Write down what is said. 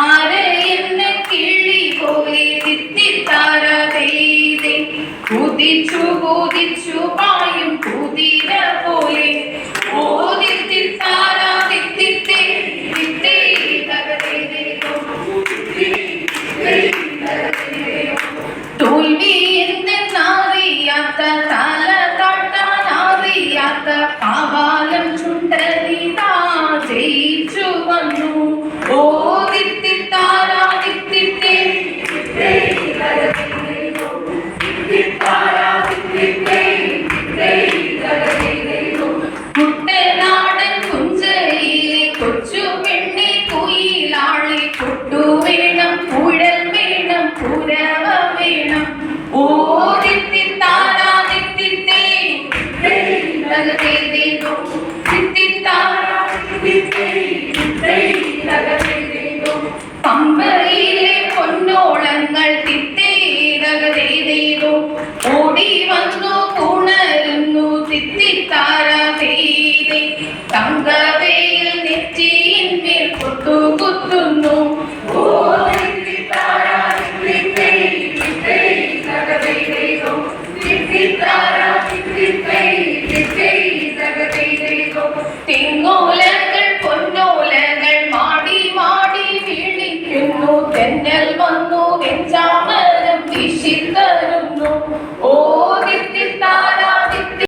ആരെ എന്ന കിളി പോലെ തിത്തിത്താര പെയ്തേ കുതിച്ചു കുതിച്ചു പായും കുതിര പോലെ. ഓ തിത്തിത്താര തിത്തിത്തേ തിത്തേ തോൽവി എന്തെന്നറിയാത്ത തല താട്ടാനറിയാത്ത കാവാലം ചുണ്ടനിതാ ജയിച്ചു വന്നു. കുയിലാളി കൊട്ടു വേണം കുഴൽ വേണം പുരവ വേണം. ഓ തിത്തിത്താരാ തിത്തിത്തേ തകതേതേതോ തിത്തിത്താരാ തിത്തിത്തേ തകതേതേതോ പമ്പയിലെ പൊന്നോളങ്ങൾ തിത്തേതകതേതേതോ ഓടി വന്നു ഉണരുന്നു തിത്തിത്താര പെയ്തേ തെങ്ങോലകൾ പൊന്നോലകൾ മാടി മാടി വീണിക്കുന്നു തെന്നൽ വന്നു വെഞ്ചാമരം വീശിത്തരും